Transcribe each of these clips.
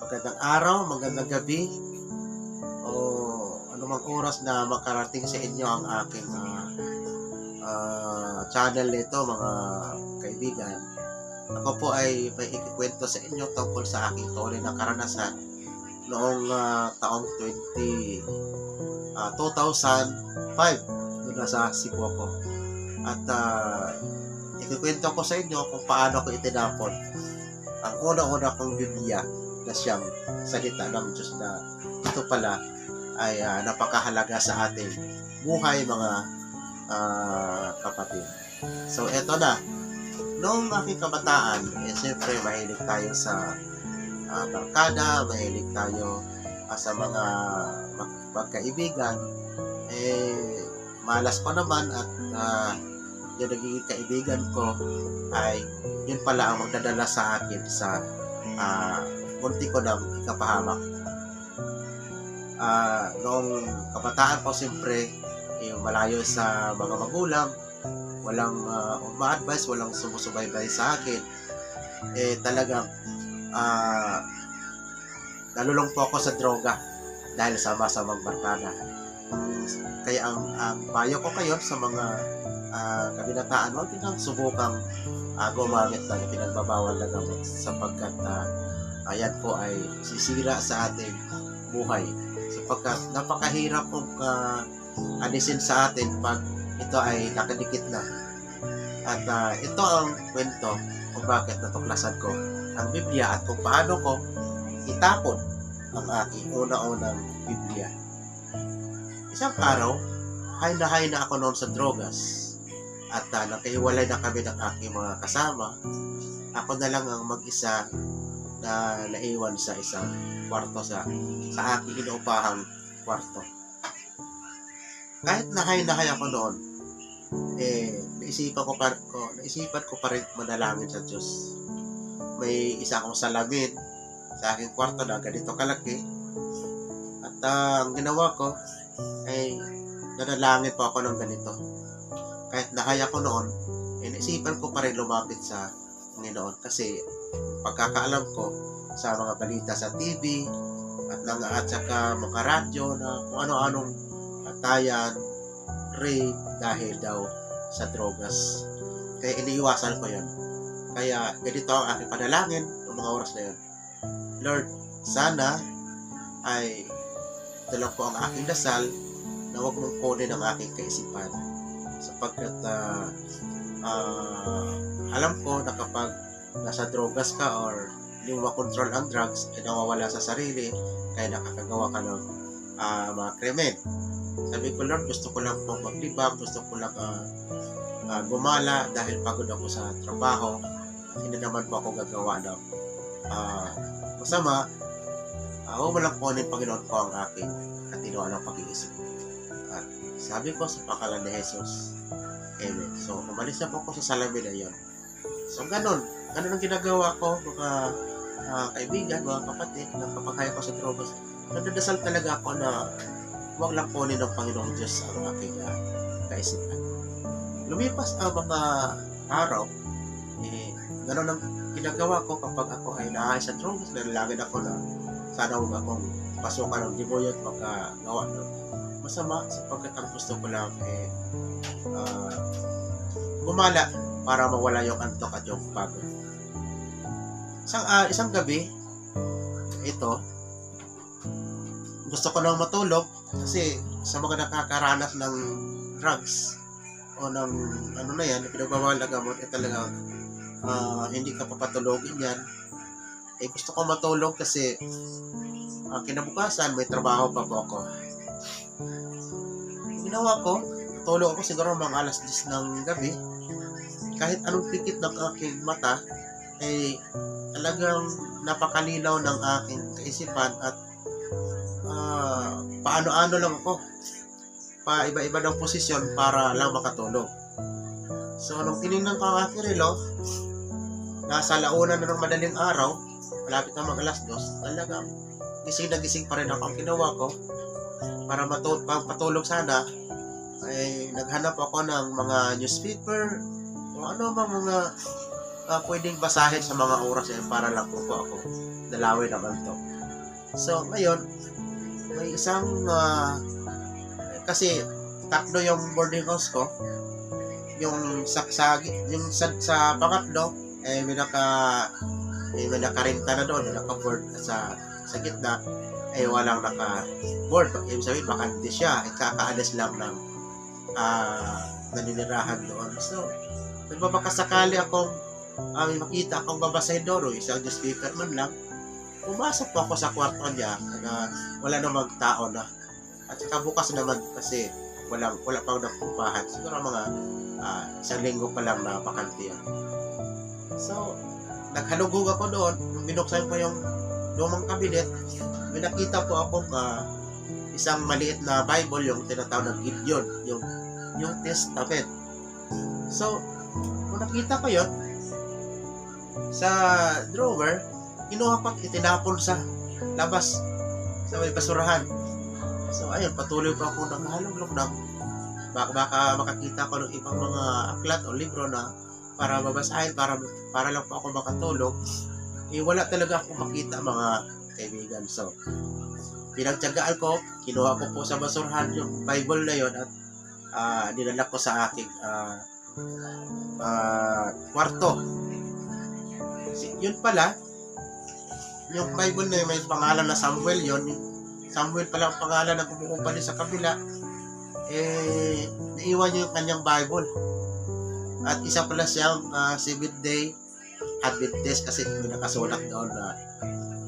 magandang araw, magandang gabi, o anumang oras na makarating sa inyo ang aking ah, ah, channel nito mga kaibigan. Ako po ay may ikikwento sa inyo tungkol sa aking tunay na karanasan noong ah, taong 20, ah, 2005 doon nasa Cebu ako. At ah, ikikwento ko sa inyo kung paano ko itinapon ang una-una kong Biblia na siyang salita ng Diyos na ito pala ay ah, napakahalaga sa ating buhay mga ah, kapatid. So eto na, noong aking kabataan, eh, siyempre mahilig tayo sa ah, barkada, mahilig tayo ah, sa mga mag- magkaibigan, eh malas pa naman at ah, yung nagiging kaibigan ko ay yun pala ang magdadala sa akin sa munti ko ng ikapahamak. Ah, noong kabataan ko, siyempre, eh, malayo sa mga magulang, walang uh, ma-advise, walang sumusubaybay sa akin. Eh, talagang ah, nalulong po ako sa droga dahil sa masamang barkada. Kaya ang, ang payo ko kayo sa mga uh, kabinataan, huwag pinang subukang uh, gumamit ng pinagbabawal na gamot sapagkat uh, ayan po ay sisira sa ating buhay. Sapagkat napakahirap kung uh, alisin sa atin pag ito ay nakadikit na. At uh, ito ang kwento kung bakit natuklasan ko ang Biblia at kung paano ko itapon ang aking una-unang Biblia. Isang araw hay na hay na ako noon sa drogas at uh, nakahiwalay na kami ng aking mga kasama, ako na lang ang mag-isa na naiwan sa isang kwarto sa sa aking inuupahang kwarto. Kahit nahay-nahay ako noon, eh, naisipan ko pa, ko, naisipan ko pa rin manalangin sa Diyos. May isa akong salamin sa aking kwarto na ganito kalaki. At uh, ang ginawa ko, ay nanalangin po ako ng ganito kahit nakaya ko noon, eh, naisipan ko pa rin lumapit sa Panginoon kasi pagkakaalam ko sa mga balita sa TV at nang at saka mga radyo na kung ano-anong patayan, rape dahil daw sa drogas. Kaya iniiwasan ko yun. Kaya ganito ang aking panalangin ng mga oras na yun. Lord, sana ay ito lang po ang aking dasal na huwag mong kunin ang aking kaisipan sapagkat uh, uh, alam ko na kapag nasa drogas ka or hindi mo makontrol ang drugs ay nawawala sa sarili kaya nakakagawa ka ng uh, mga krimen sabi ko Lord gusto ko lang po maglibang gusto ko lang uh, uh, gumala dahil pagod ako sa trabaho hindi naman po ako gagawa ng uh, masama uh, huwag mo lang po ng Panginoon ko ang aking katinoan ng pag-iisip at sabi ko sa pangalan ni Jesus. Amen. So, umalis na po ako sa salamin na yun. So, ganun. Ganun ang ginagawa ko, mga uh, kaibigan, mga kapatid, na kapag ko sa drogas. Nadadasal talaga ako na huwag lang kunin ng Panginoong Diyos ang aking uh, kaisipan. Lumipas ang mga araw, eh, ganun ang ginagawa ko kapag ako ay nahay sa drogas, nalalagin ako na sana huwag akong pasukan ng demonyo at magkagawa ng masama sapagkat ang gusto ko lang eh uh, gumala para mawala yung antok at yung pagod. Isang, uh, isang gabi, ito, gusto ko nang matulog kasi sa mga nakakaranas ng drugs o ng ano na yan, pinagbawal na gamot, eh talagang uh, hindi ka papatulogin yan. Eh gusto ko matulog kasi uh, kinabukasan may trabaho pa po ako ginawa ko, tulog ako siguro mga alas 10 ng gabi. Kahit anong pikit ng aking mata, ay talagang napakalinaw ng aking kaisipan at uh, paano-ano lang ako. Pa iba-iba ng posisyon para lang makatulog. So, nung tinignan ko ang aking relo, nasa launa na ng madaling araw, malapit na mag alas 2, talagang gising na gising pa rin ako. Ang ginawa ko, para matul- patulog sana, ay naghanap ako ng mga newspaper ano ba mga uh, pwedeng basahin sa mga oras yan para lang po, po ako dalawin naman to. So, ngayon, may isang, ah, kasi tatlo yung boarding house ko. Yung sa, sa, yung sa, sa pangatlo, eh, may naka, eh, may nakarenta na doon, may naka-board sa, sa gitna, eh, walang naka-board. Ibig sabihin, bakante siya. Eh, kakaalis lang ng, ah, naninirahan doon. So, nagbabakasakali akong, ah, may makita akong babasahin doon, o isang newspaper man lang, pumasok po ako sa kwarto niya na wala namang tao na. At saka bukas naman kasi walang, wala pang napupahan. Siguro mga ah, isang linggo pa lang na bakante yan. So, naghalugog ako doon. Nung binuksan ko yung lumang kabinet, may nakita po akong ah, isang maliit na Bible, yung tinatawag na Gideon, yung, yung Testament. So, kung nakita ko yon sa drawer, kinuha ko at itinapon sa labas sa may basurahan. So, ayun, patuloy pa ako ng baka, baka makakita ko ng ibang mga aklat o libro na para mabasahin, para, para lang po ako makatulog. Eh, wala talaga akong makita mga kaibigan. So, pinagtyagaan ko, kinuha ko po sa basurahan yung Bible na yon at ah, dinala ko sa aking ah, ah, kwarto. Yun pala, yung Bible na may pangalan na Samuel yon Samuel pala ang pangalan na kumukumpani sa kabila. Eh naiwan niya yung kanyang Bible. At isa pala siyang uh, seventh day Adventist kasi may nakasulat doon na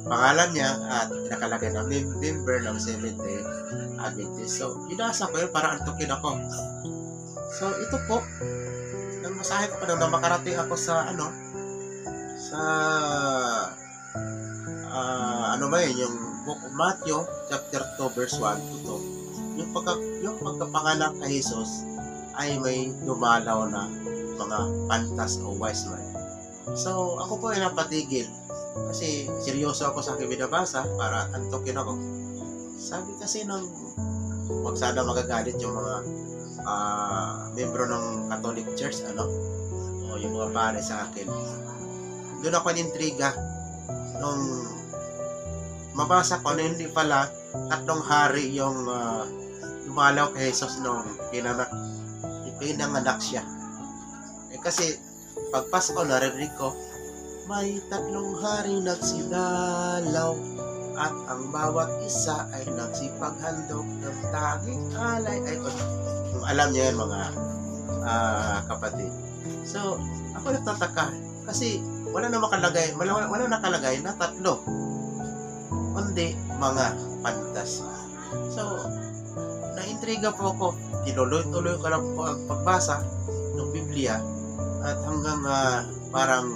pangalan niya at nakalagay na mem- member ng seventh day Adventist. So binasa ko yun para antukin ako. So ito po nang masahe ko pa nang makarating ako sa ano sa ah, ano ba yun, yung book of Matthew, chapter 2, verse 1 to 2. Yung, pagka, yung pagkapanganak kay Jesus ay may dumalaw na mga pantas o wise man. So, ako po ay napatigil kasi seryoso ako sa aking binabasa para antokin ako. Sabi kasi ng wag sana magagalit yung mga ah, membro ng Catholic Church, ano, o yung mga pare sa akin. Doon ako intriga nung mabasa ko na hindi pala tatlong hari yung uh, lumalaw kay Jesus nung pinanak pinanganak siya. Eh kasi pag Pasko narinig ko may tatlong hari nagsidalaw at ang bawat isa ay nagsipaghandog ng tanging alay ay alam niyo yan mga ah, kapatid. So, ako nagtataka kasi wala na makalagay, wala, wala, nakalagay na tatlo. Kundi mga pantas. So, naintriga po ako. Tinuloy-tuloy ko lang po ang pagbasa ng Biblia at hanggang ah, parang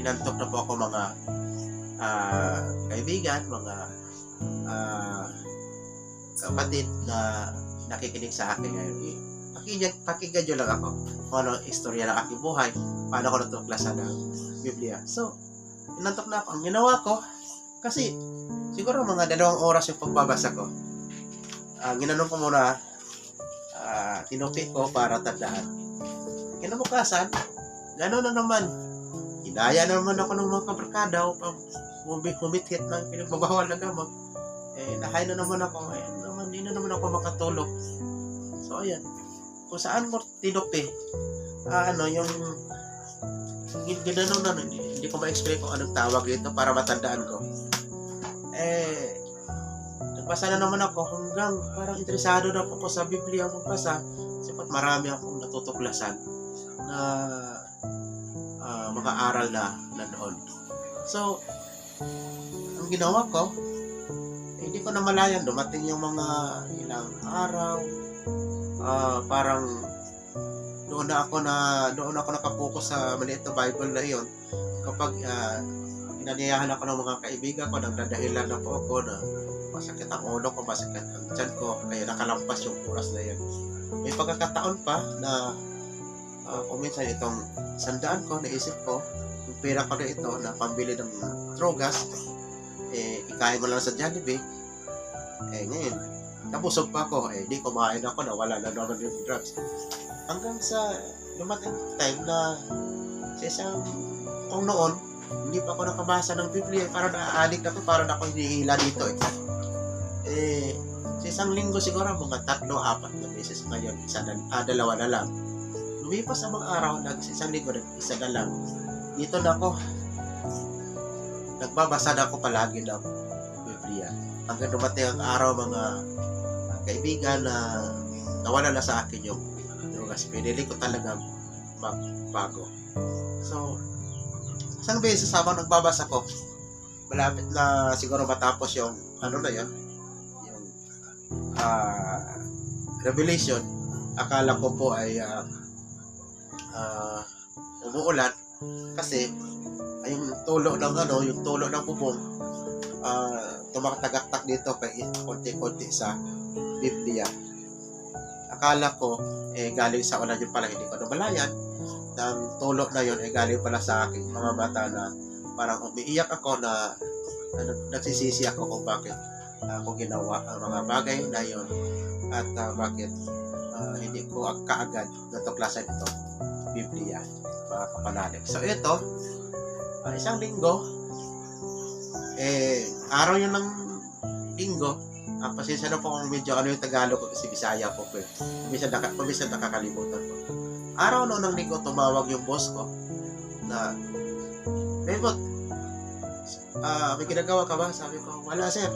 inantok na po ako mga ah, kaibigan, mga ah, kapatid na nakikinig sa akin ngayon. Eh, Pakinggan, pakinggan nyo lang ako kung ano istorya ng aking buhay, paano ko natuklasan ng Biblia. So, inantok na ako. Ang ginawa ko, kasi siguro mga dalawang oras yung pagbabasa ko. Ang ginanong ko muna, uh, tinupi ko para tandaan. Kinabukasan, gano'n na naman. Hinaya na naman ako ng mga kabarkada upang humi- humithit ng pinagbabawal na gamot. Eh, nahay na naman ako. Eh, naman, di na naman ako makatulog. So, ayan. Kung saan mo tinupi, ah, ano, yung gin- ginanong na, hindi, hindi ko ma-explain kung anong tawag dito para matandaan ko. Eh, nagbasa na naman ako hanggang parang interesado na po sa Biblia magbasa sapat marami akong natutuklasan na ah, mga aral na nandoon. So, ang ginawa ko, eh, hindi ko na malayan, dumating yung mga ilang araw, ah, parang doon na ako na doon ako nakapokus sa maliit na Bible na iyon. Kapag uh, inanyayahan ako ng mga kaibigan ko nagdadahilan na po ako na masakit ang ulo ko, masakit ang tiyan ko kaya nakalampas yung oras na yun. May pagkakataon pa na uh, kung minsan itong sandaan ko, naisip ko yung pera ko na ito na pambili ng drogas eh, ikain mo lang sa Jollibee. Eh ngayon nabusog pa ako eh di kumain ako na wala na naman yung drugs hanggang sa dumating time na sa isang kung noon hindi pa ako nakabasa ng Biblia. Parang na-addict ako, parang ako hinihila dito eh. Eh, sa isang linggo siguro, mga tatlo, apat na beses ngayon, isa na, ah, dalawa na lang. Lumipas ang mga araw, nag, sa isang linggo, nag, isa na lang. Dito na ako, nagbabasa na ako palagi ng Biblia. Hanggang dumating ang araw, mga kaibigan na nawala na sa akin yung drugas. Pinili ko talaga magbago. So, isang beses habang nagbabasa ko, malapit na siguro matapos yung ano na yun, yung ah, revelation, akala ko po ay ah, ah, umuulan kasi ay yung tulo ng ano, yung tulo ng bubong ah tumakatagaktak dito pa konti-konti sa Biblia. Akala ko eh galing sa ulan yun pala hindi ko namalayan ng tulo na yun eh galing pala sa aking mga bata na parang umiiyak ako na, na nagsisisi ako kung bakit ako ginawa ang mga bagay na yun at ah, bakit ah, hindi ko ag- kaagad natuklasan ito Biblia mga kapanalig. So ito, ah, isang linggo, eh, araw yun ng linggo, ah, pasensya na po kung medyo ano yung Tagalog ko kasi Bisaya po ko eh. Minsan, naka, minsan nakakalimutan ko. Araw noon ng linggo, tumawag yung boss ko na, Raymond, ah, may ginagawa ka ba? Sabi ko, wala sir.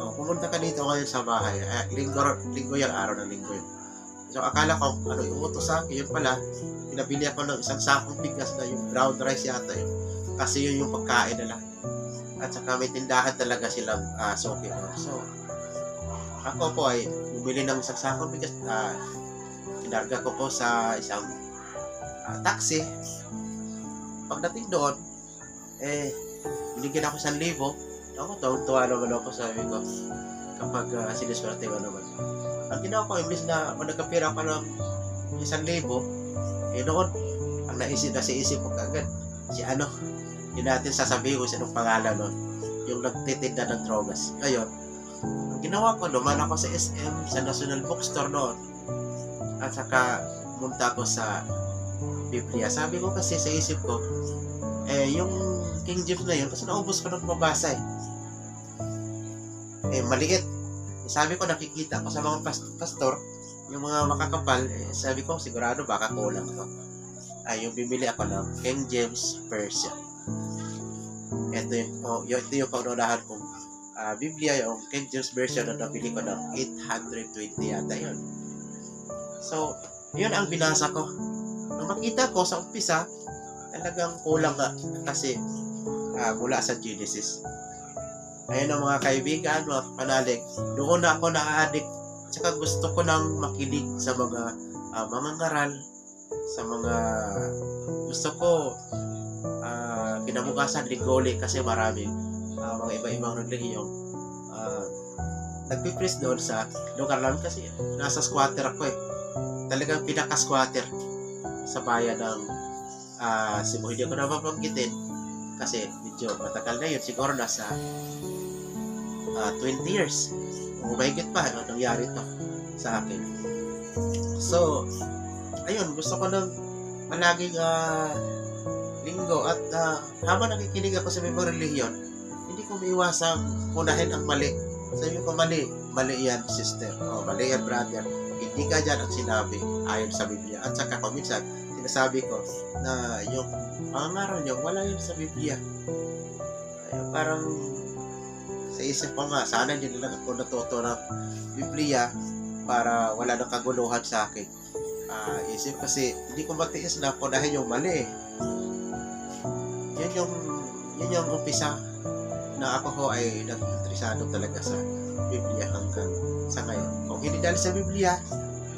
Oh, pumunta ka dito ngayon sa bahay. Eh, linggo, linggo yung araw ng linggo yun. So, akala ko, ano yung utos sa akin, yun pala, pinabili ako ng isang sakong bigas na yung brown rice yata yun. Kasi yun yung pagkain nila. At saka may tindahan talaga silang uh, soki doon. So, ako po ay bumili ng isang sakong bigas. Uh, kinarga ko po sa isang ah, taxi. Pagdating doon, eh, binigyan ako isang libo. Ako, tuwa naman ako sabi ko kapag uh, siniswerte ko naman. Ang ginawa ko, imbis na managkapira ko ng isang libo, eh noon, ang naisip, nasa isip ko kagad, si ano, yun natin sasabihin kung sinong pangalan nun, yung nagtitinda ng drogas. Ngayon, ginawa ko, duman ako sa SM, sa National Bookstore noon, at saka pumunta ako sa Biblia. Sabi ko kasi sa isip ko, eh, yung King James na yun, kasi naubos ko ng mabasa eh. Eh, maliit. Eh, sabi ko, nakikita ko sa mga pas- pastor, yung mga makakapal, eh, sabi ko, sigurado baka kulang to. Ay, yung bibili ako ng King James Version. Ito yung, oh, ito yung paunahan kong ah, Biblia, yung King James Version na nabili ko ng 820 yata yun. So, yun ang binasa ko. Nung makita ko sa umpisa, talagang kulang nga kasi ah, mula sa Genesis. Ayun ang mga kaibigan, mga panalig, doon na ako na-addict Tsaka gusto ko nang makinig sa mga uh, mga ngaral, sa mga gusto ko uh, kinabukasan ligoli kasi marami uh, mga iba-ibang relihiyong uh, nagpipris doon sa lugar namin kasi nasa squatter ako eh. Talagang pinaka-squatter sa bayan ng uh, Cebu. Hindi ko na mapanggitin kasi medyo matagal na yun. Siguro nasa uh, 20 years kung mahigit pa, ano nangyari to sa akin. So, ayun, gusto ko ng malaging uh, linggo at uh, habang nakikinig ako sa mga relihiyon, ko maiwasang punahin ang mali. Sabi ko, mali, mali yan, sister. O, mali yan, brother. Hindi ka dyan ang sinabi ayon sa Biblia. At saka ko minsan, sinasabi ko na yung pangaral niyo, wala yun sa Biblia. Ay, parang sa isip ko nga, sana hindi nila ako natuto ng Biblia para wala nang kaguluhan sa akin. Uh, isip kasi, hindi ko matiis na punahin yung mali. Yan yung, yan yung umpisa na ako ho ay nag-interesado talaga sa Biblia hanggang sa ngayon. Kung hindi dahil sa Biblia,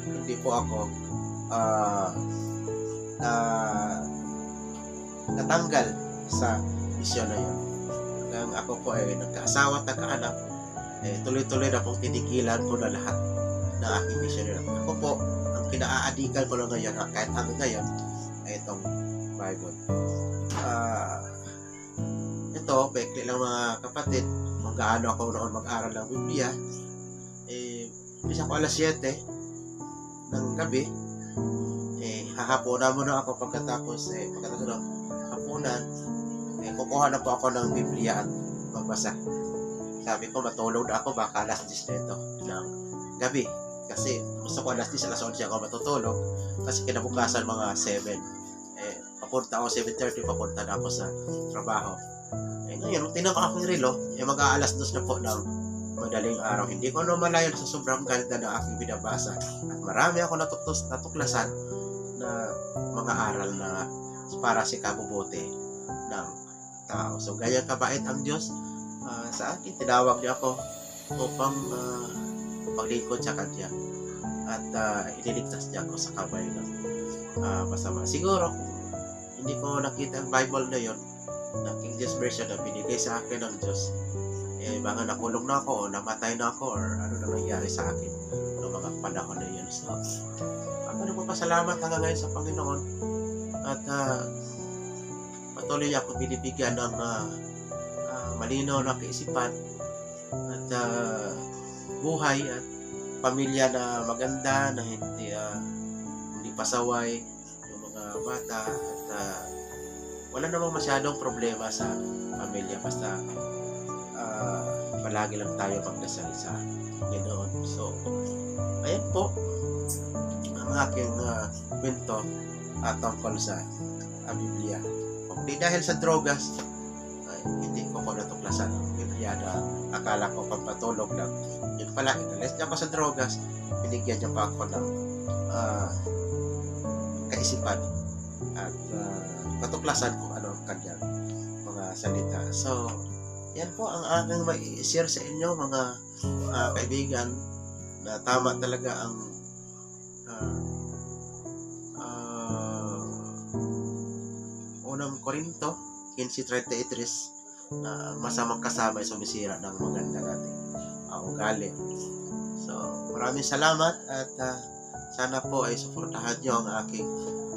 hindi po ako uh, na natanggal sa misyon na yun nang ako po ay nagkaasawa at nagkaanak, eh, tuloy-tuloy na pong tinigilan ko na lahat ng aking mission. Ako po, ang kinaaadikan ko lang ngayon, kahit hanggang ngayon, ay itong Bible. Uh, ito, bekli lang mga kapatid, kung gaano ako noon mag-aral ng Biblia, eh, bisa ko alas 7 ng gabi, eh, hahapunan muna ako pagkatapos, eh, pagkatapos ng hapunan, eh, kukuha na po ako ng Biblia at magbasa. Sabi ko, matulog na ako, baka alas 10 na ito ng gabi. Kasi gusto ko alas 10, alas 11 ako matutulog. Kasi kinabukasan mga 7. Eh, papunta ako 7.30, papunta na ako sa trabaho. Eh, ngayon, tinanong ako yung relo, eh, mag-aalas 2 na po ng madaling araw. Hindi ko na malayo sa sobrang ganda ng aking binabasa. At marami ako natutus, natuklasan na mga aral na para sa kabubuti ng tao. So, ganyan kabait ang Diyos ah, sa akin. Tinawag niya ako upang uh, maglingkod sa Kanya. At uh, iniligtas niya ako sa kamay ng ah, masama. Siguro, hindi ko nakita ang Bible na yon King James Version na binigay sa akin ng Diyos eh baka nakulong na ako o namatay na ako or ano na nangyari sa akin noong mga panahon na yun. So, ako nagpapasalamat hanggang ngayon sa Panginoon at ah, patuloy ako binibigyan ng ah, ah, malinaw na kaisipan at ah, buhay at pamilya na maganda na hindi ah, hindi pasaway yung mga bata at ah, wala namang masyadong problema sa pamilya basta ah, palagi lang tayo magdasal sa Ginoon. So, ayan po ang aking uh, kwento at tungkol sa uh, Biblia. Kung dahil sa drogas, ay, hindi ko po natuklasan ang Biblia na akala ko pampatulog lang. Yun pala, inalis niya ako sa drogas, binigyan niya pa ako ng ah, kaisipan at uh, ano ang kanyang mga salita. So, yan po ang aking mai-share sa inyo mga ah, kaibigan na tama talaga ang ah, ah, unang Korinto 15.33 na ang masamang kasama ay sumisira ng maganda nating uh, ugali. So, maraming salamat at ah, sana po ay suportahan nyo ang aking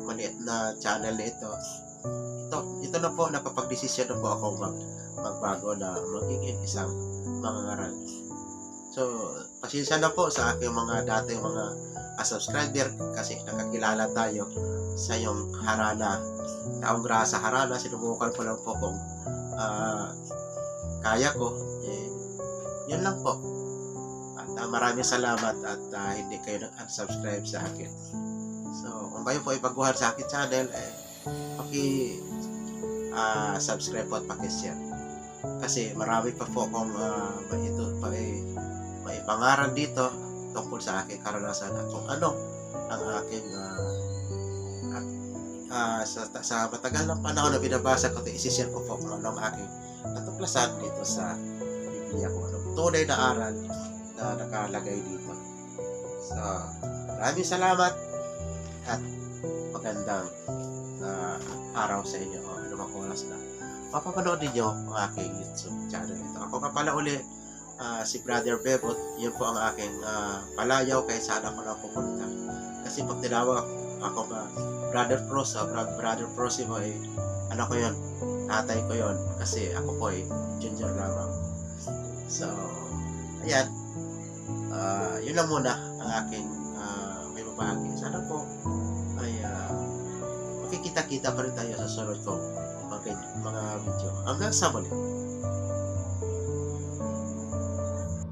maliit na channel na ito. Ito, ito na po, nakapag-desisyon na po ako mag magbago na magiging isang mangangaral. So, pasensya na po sa aking mga dating mga subscriber kasi nakakilala tayo sa yung harana. Taong grasa harana, sinubukan ko lang po kung ah, kaya ko. Eh, yun lang po. At ah, maraming salamat at ah, hindi kayo nag-unsubscribe sa akin. So, kung kayo po ay baguhan sa akin channel, eh, paki ah, subscribe po at paki-share kasi marami pa po akong uh, ito pa may pangaral dito tungkol sa aking karanasan at kung ano ang aking uh, at, ah, sa, sa matagal ng panahon na binabasa ko ito, isishare ko po kung ano ang aking natuklasan dito sa Biblia ko. Ano, tunay na aral na nakalagay dito. So, maraming salamat at magandang ah, araw sa inyo o anumang oras na mapapanood ninyo ang aking YouTube channel ito. Ako nga pala uli, ah, si Brother Bebot, yun po ang aking ah, palayaw kay saan ako na pupunta. Kasi pag tinawag ako nga Brother Pros, ah, Bra- Brother Prosimo, eh, ano ko yun, tatay ko yun. Kasi ako po eh, junior lamang. So, ayan. Ah, yun lang muna ang aking ah, may babahagi. Sana po makikita-kita pa rin tayo sa sunod kong mga video. Hanggang sa muli.